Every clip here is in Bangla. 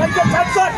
快点参战！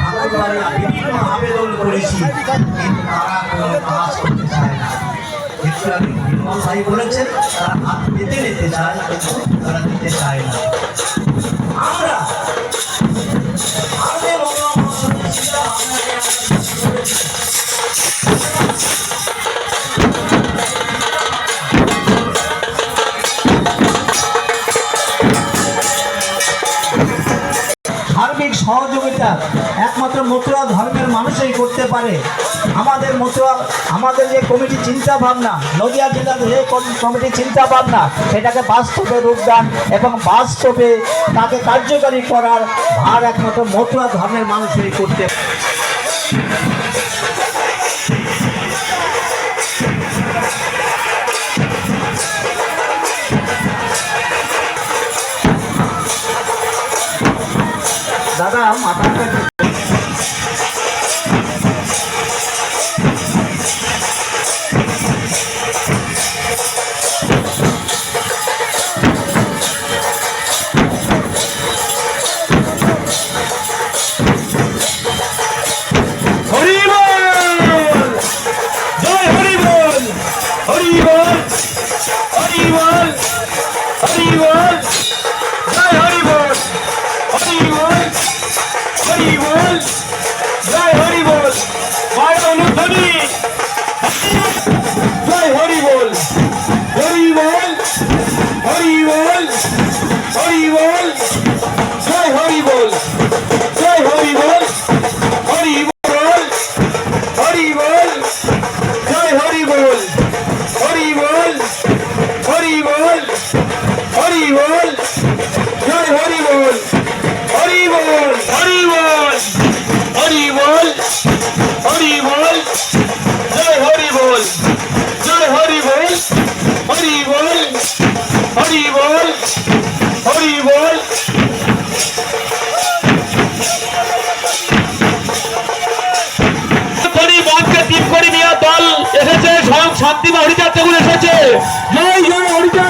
ঠাকুরবাড়ি বিভিন্ন আবেদন করেছি কিন্তু তারা কোনো কাজ করতে চায় না কিন্তু আমি ভাই বলেছেন তারা হাত পেতে নিতে চায় কিন্তু তারা দিতে চায় না আমরা সার্বিক সহযোগিতা একমাত্র মথুরা ধর্মের মানুষই করতে পারে আমাদের মথুরা আমাদের যে কমিটি চিন্তা ভাবনা, নদিয়া জেলার যে কম- কমিটি চিন্তা ভাবনা, সেটাকে বাস্তবে রূপদান এবং বাস্তবে তাকে কার্যকারী করার ভার একমাত্র মথুরা ধর্মের মানুষই করতে পারে। அதான் மசாஜ் হরিবল জয় হরি বল মনকে ঠিক করে নেওয়া দল এসেছে শান্তি বা হরিচার এসেছে জয় জয় হরিচার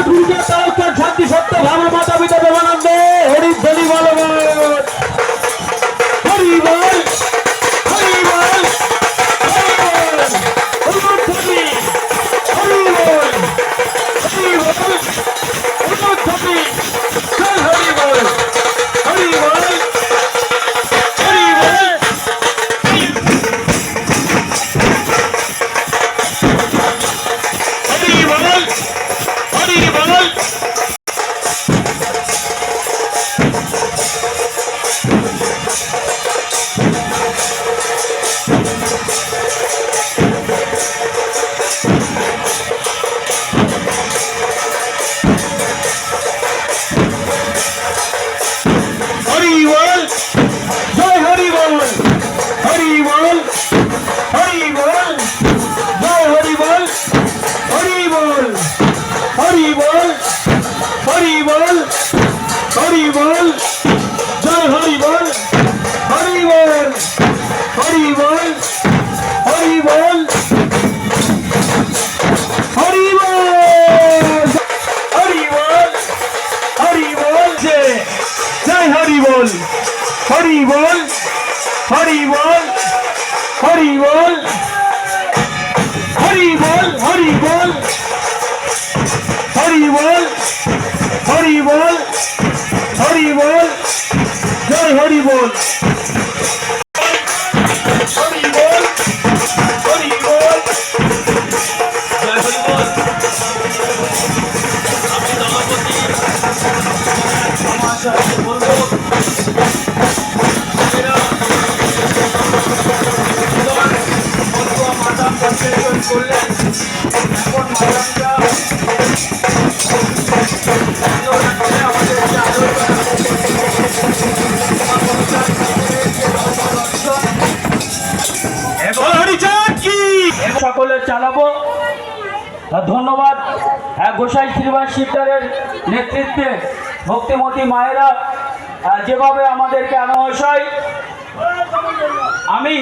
Thank you. হরি বল হরি বল হরি বল হরি বল হরি বল হরি বল হরি বল হরি বল জয় হরি বল করে চালাবো। ধন্যবাদ। হ্যাঁ গোসাই শ্রীবাস শিবদারের নেতৃত্বে ভক্তিমতী মায়েরা যেভাবে আমাদেরকে আনা হয় আমি